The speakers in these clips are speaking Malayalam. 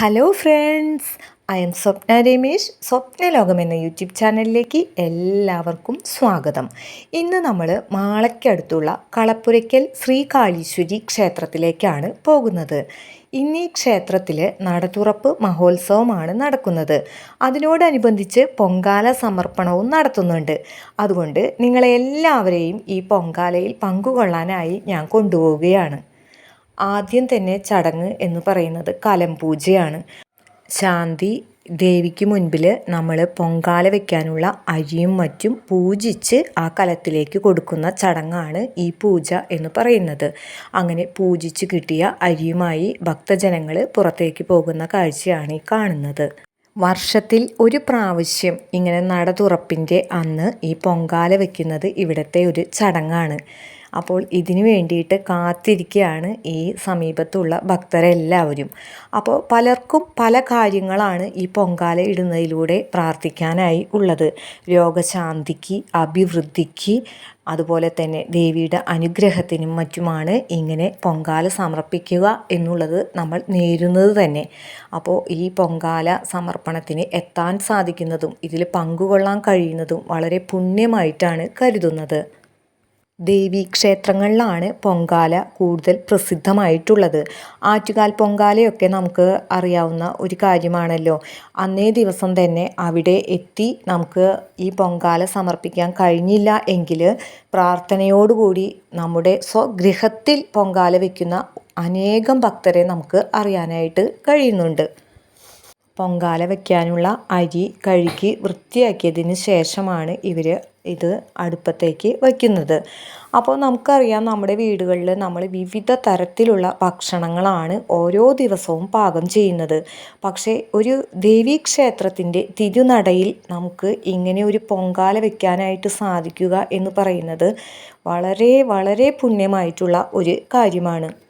Hello friends I'm Swapna Ramesh Swapna ലോകം എന്ന യൂട്യൂബ് ചാനലിലേക്ക് എല്ലാവർക്കും സ്വാഗതം. ഇന്ന് നമ്മൾ മാളയ്ക്കടുത്തുള്ള കളപ്പുരയ്ക്കൽ ശ്രീകാളീശ്വരി ക്ഷേത്രത്തിലേക്കാണ് പോകുന്നത്. ഇന്ന് ഈ ക്ഷേത്രത്തിൽ നടതുറപ്പ് മഹോത്സവമാണ് നടക്കുന്നത്. അതിനോടനുബന്ധിച്ച് പൊങ്കാല സമർപ്പണവും നടത്തുന്നുണ്ട്. അതുകൊണ്ട് നിങ്ങളെല്ലാവരെയും ഈ പൊങ്കാലയിൽ പങ്കുകൊള്ളാനായി ഞാൻ കൊണ്ടുപോവുകയാണ്. ആദ്യം തന്നെ ചടങ്ങ് എന്ന് പറയുന്നത് കലം പൂജയാണ്. ശാന്തി ദേവിക്ക് മുൻപിൽ നമ്മൾ പൊങ്കാല വയ്ക്കാനുള്ള അരിയും മറ്റും പൂജിച്ച് ആ കലത്തിലേക്ക് കൊടുക്കുന്ന ചടങ്ങാണ് ഈ പൂജ എന്ന് പറയുന്നത്. അങ്ങനെ പൂജിച്ച് കിട്ടിയ അരിയുമായി ഭക്തജനങ്ങൾ പുറത്തേക്ക് പോകുന്ന കാഴ്ചയാണ് ഈ കാണുന്നത്. വർഷത്തിൽ ഒരു പ്രാവശ്യം ഇങ്ങനെ നട തുറപ്പിന്റെ അന്ന് ഈ പൊങ്കാല വയ്ക്കുന്നത് ഇവിടുത്തെ ഒരു ചടങ്ങാണ്. അപ്പോൾ ഇതിനു വേണ്ടിയിട്ട് കാത്തിരിക്കുകയാണ് ഈ സമീപത്തുള്ള ഭക്തരെല്ലാവരും. അപ്പോൾ പലർക്കും പല കാര്യങ്ങളാണ് ഈ പൊങ്കാല ഇടുന്നതിലൂടെ പ്രാർത്ഥിക്കാനായി ഉള്ളത്. രോഗശാന്തിക്ക് അഭിവൃദ്ധിക്ക് അതുപോലെ തന്നെ ദേവിയുടെ അനുഗ്രഹത്തിനും മറ്റുമാണ് ഇങ്ങനെ പൊങ്കാല സമർപ്പിക്കുക എന്നുള്ളത് നമ്മൾ നേരുന്നത് തന്നെ. അപ്പോൾ ഈ പൊങ്കാല സമർപ്പണത്തിന് എത്താൻ സാധിക്കുന്നതും ഇതിൽ പങ്കുകൊള്ളാൻ കഴിയുന്നതും വളരെ പുണ്യമായിട്ടാണ് കരുതുന്നത്. ദേവീ ക്ഷേത്രങ്ങളിലാണ് പൊങ്കാല കൂടുതൽ പ്രസിദ്ധമായിട്ടുള്ളത്. ആറ്റുകാൽ പൊങ്കാലയൊക്കെ നമുക്ക് അറിയാവുന്ന ഒരു കാര്യമാണല്ലോ. അന്നേ ദിവസം തന്നെ അവിടെ എത്തി നമുക്ക് ഈ പൊങ്കാല സമർപ്പിക്കാൻ കഴിഞ്ഞില്ല എങ്കിൽ പ്രാർത്ഥനയോടുകൂടി നമ്മുടെ സ്വഗൃഹത്തിൽ പൊങ്കാല വയ്ക്കുന്ന അനേകം ഭക്തരെ നമുക്ക് അറിയാനായിട്ട് കഴിയുന്നുണ്ട്. പൊങ്കാല വയ്ക്കാനുള്ള അരി കഴുകി വൃത്തിയാക്കിയതിന് ശേഷമാണ് ഇവർ ഇത് അടുപ്പത്തേക്ക് വയ്ക്കുന്നത് അപ്പോൾ നമുക്കറിയാം നമ്മുടെ വീടുകളിൽ നമ്മൾ വിവിധ തരത്തിലുള്ള ഭക്ഷണങ്ങളാണ് ഓരോ ദിവസവും പാകം ചെയ്യുന്നത്. പക്ഷേ ഒരു ദേവീക്ഷേത്രത്തിന്റെ തിരുനടയിൽ നമുക്ക് ഇങ്ങനെ ഒരു പൊങ്കാല വയ്ക്കാനായിട്ട് സാധിക്കുക എന്ന് പറയുന്നത് വളരെ വളരെ പുണ്യമായിട്ടുള്ള ഒരു കാര്യമാണ്.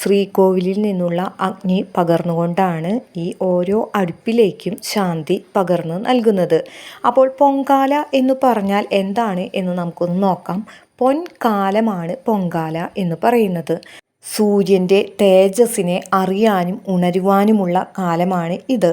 ശ്രീകോവിലിൽ നിന്നുള്ള അഗ്നി പകർന്നുകൊണ്ടാണ് ഈ ഓരോ അടുപ്പിലേക്കും ശാന്തി പകർന്നു നൽകുന്നത്. അപ്പോൾ പൊങ്കാല എന്ന് പറഞ്ഞാൽ എന്താണ് എന്ന് നമുക്കൊന്ന് നോക്കാം. പൊൻകാലമാണ് പൊങ്കാല എന്ന് പറയുന്നത്. സൂര്യന്റെ തേജസ്സിനെ അറിയാനും ഉണരുവാനുമുള്ള കാലമാണ് ഇത്.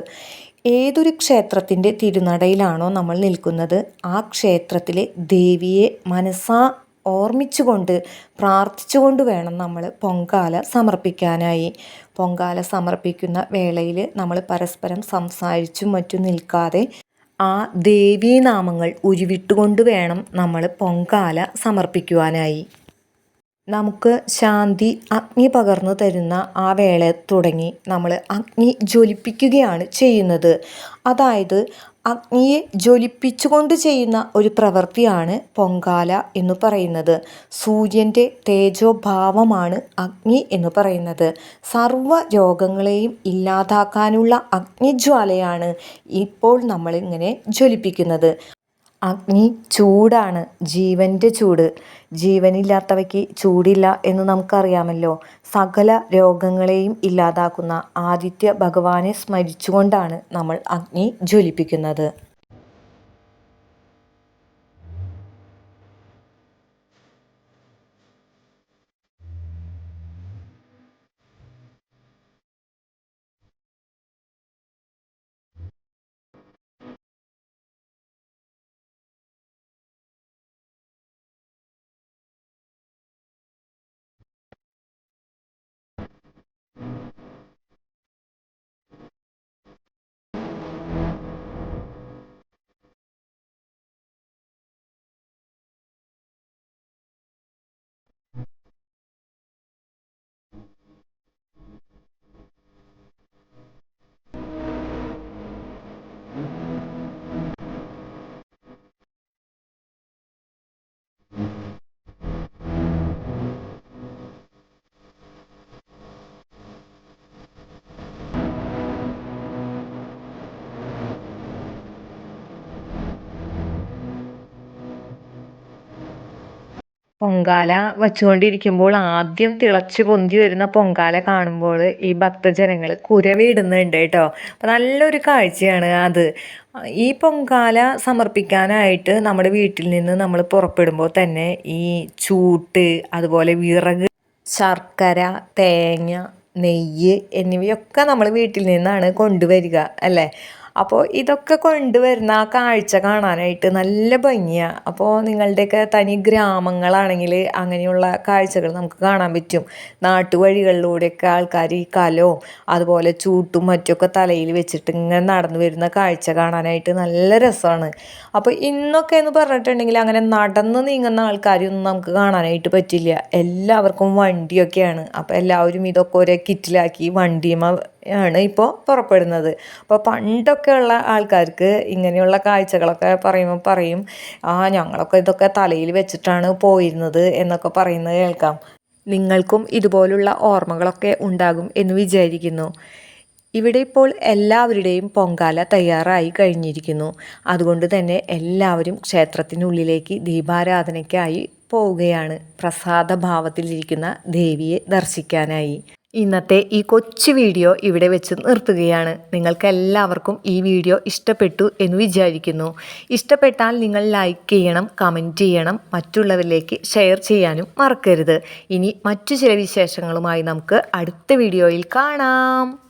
ഏതൊരു ക്ഷേത്രത്തിന്റെ തിരുനടയിലാണോ നമ്മൾ നിൽക്കുന്നത്? ആ ക്ഷേത്രത്തിലെ ദേവിയെ മനസ്സാ ഓർമ്മിച്ചുകൊണ്ട് പ്രാർത്ഥിച്ചുകൊണ്ട് വേണം നമ്മൾ പൊങ്കാല സമർപ്പിക്കാനായി. പൊങ്കാല സമർപ്പിക്കുന്ന വേളയിൽ നമ്മൾ പരസ്പരം സംസാരിച്ചും മറ്റും നിൽക്കാതെ ആ ദേവീനാമങ്ങൾ ഉരുവിട്ടുകൊണ്ട് വേണം നമ്മൾ പൊങ്കാല സമർപ്പിക്കുവാനായി. നമുക്ക് ശാന്തി അഗ്നി പകർന്നു തരുന്ന ആ വേള തുടങ്ങി നമ്മൾ അഗ്നി ജ്വലിപ്പിക്കുകയാണ് ചെയ്യുന്നത്. അതായത് അഗ്നിയെ ജ്വലിപ്പിച്ചുകൊണ്ട് ചെയ്യുന്ന ഒരു പ്രവൃത്തിയാണ് പൊങ്കാല എന്ന് പറയുന്നത്. സൂര്യന്റെ തേജോഭാവമാണ് അഗ്നി എന്ന് പറയുന്നത്. സർവ രോഗങ്ങളെയും ഇല്ലാതാക്കാനുള്ള അഗ്നിജ്വാലയാണ് ഇപ്പോൾ നമ്മളിങ്ങനെ ജ്വലിപ്പിക്കുന്നത്. അഗ്നി ചൂടാണ്. ജീവന്റെ ചൂട്. ജീവനില്ലാത്തവയ്ക്ക് ചൂടില്ല എന്ന് നമുക്കറിയാമല്ലോ. സകല രോഗങ്ങളെയും ഇല്ലാതാക്കുന്ന ആദിത്യ ഭഗവാനെ സ്മരിച്ചുകൊണ്ടാണ് നമ്മൾ അഗ്നി ജ്വലിപ്പിക്കുന്നത്. പൊങ്കാല വച്ചുകൊണ്ടിരിക്കുമ്പോൾ ആദ്യം തിളച്ച് പൊന്തി വരുന്ന പൊങ്കാല കാണുമ്പോൾ ഈ ഭക്തജനങ്ങൾ കുരവിടുന്നുണ്ട് കേട്ടോ. അപ്പം നല്ലൊരു കാഴ്ചയാണ് അത്. ഈ പൊങ്കാല സമർപ്പിക്കാനായിട്ട് നമ്മുടെ വീട്ടിൽ നിന്ന് നമ്മൾ പുറപ്പെടുമ്പോൾ തന്നെ ഈ ചൂട്ട് അതുപോലെ വിറക് ശർക്കര തേങ്ങ നെയ്യ് എന്നിവയൊക്കെ നമ്മൾ വീട്ടിൽ നിന്നാണ് കൊണ്ടുവരിക അല്ലേ? അപ്പോൾ ഇതൊക്കെ കൊണ്ടുവരുന്ന ആ കാഴ്ച കാണാനായിട്ട് നല്ല ഭംഗിയാണ് അപ്പോൾ നിങ്ങളുടെയൊക്കെ തനി ഗ്രാമങ്ങളാണെങ്കിൽ അങ്ങനെയുള്ള കാഴ്ചകൾ നമുക്ക് കാണാൻ പറ്റും. നാട്ടുവഴികളിലൂടെയൊക്കെ ആൾക്കാർ ഈ കലവും അതുപോലെ ചൂട്ടും മറ്റൊക്കെ തലയിൽ വെച്ചിട്ട് ഇങ്ങനെ നടന്നു വരുന്ന കാഴ്ച കാണാനായിട്ട് നല്ല രസമാണ്. അപ്പോൾ ഇന്നൊക്കെ എന്ന് പറഞ്ഞിട്ടുണ്ടെങ്കിൽ അങ്ങനെ നടന്ന് നീങ്ങുന്ന ആൾക്കാരെയൊന്നും നമുക്ക് കാണാനായിട്ട് പറ്റില്ല. എല്ലാവർക്കും വണ്ടിയൊക്കെയാണ്. അപ്പോൾ എല്ലാവരും ഇതൊക്കെ ഒരേ കിറ്റിലാക്കി വണ്ടിയുമ ആണ് ഇപ്പോൾ പുറപ്പെടുന്നത്. അപ്പോൾ പണ്ടൊക്കെ ഉള്ള ആൾക്കാർക്ക് ഇങ്ങനെയുള്ള കാഴ്ചകളൊക്കെ പറയുമ്പോൾ പറയും ആ ഞങ്ങളൊക്കെ ഇതൊക്കെ തലയിൽ വെച്ചിട്ടാണ് പോയിരുന്നത് എന്നൊക്കെ പറയുന്നത് കേൾക്കാം. നിങ്ങൾക്കും ഇതുപോലുള്ള ഓർമ്മകളൊക്കെ ഉണ്ടാകും എന്ന് വിചാരിക്കുന്നു. ഇവിടെ ഇപ്പോൾ എല്ലാവരുടെയും പൊങ്കാല തയ്യാറായി കഴിഞ്ഞിരിക്കുന്നു. അതുകൊണ്ട് തന്നെ എല്ലാവരും ക്ഷേത്രത്തിനുള്ളിലേക്ക് ദീപാരാധനയ്ക്കായി പോവുകയാണ്. പ്രസാദ ഭാവത്തിലിരിക്കുന്ന ദേവിയെ ദർശിക്കാനായി. ഇന്നത്തെ ഈ കൊച്ചു വീഡിയോ ഇവിടെ വെച്ച് നിർത്തുകയാണ്. നിങ്ങൾക്ക് എല്ലാവർക്കും ഈ വീഡിയോ ഇഷ്ടപ്പെട്ടു എന്ന് വിചാരിക്കുന്നു. ഇഷ്ടപ്പെട്ടാൽ നിങ്ങൾ ലൈക്ക് ചെയ്യണം കമന്റ് ചെയ്യണം മറ്റുള്ളവരിലേക്ക് ഷെയർ ചെയ്യാനും മറക്കരുത്. ഇനി മറ്റു ചില വിശേഷങ്ങളുമായി നമുക്ക് അടുത്ത വീഡിയോയിൽ കാണാം.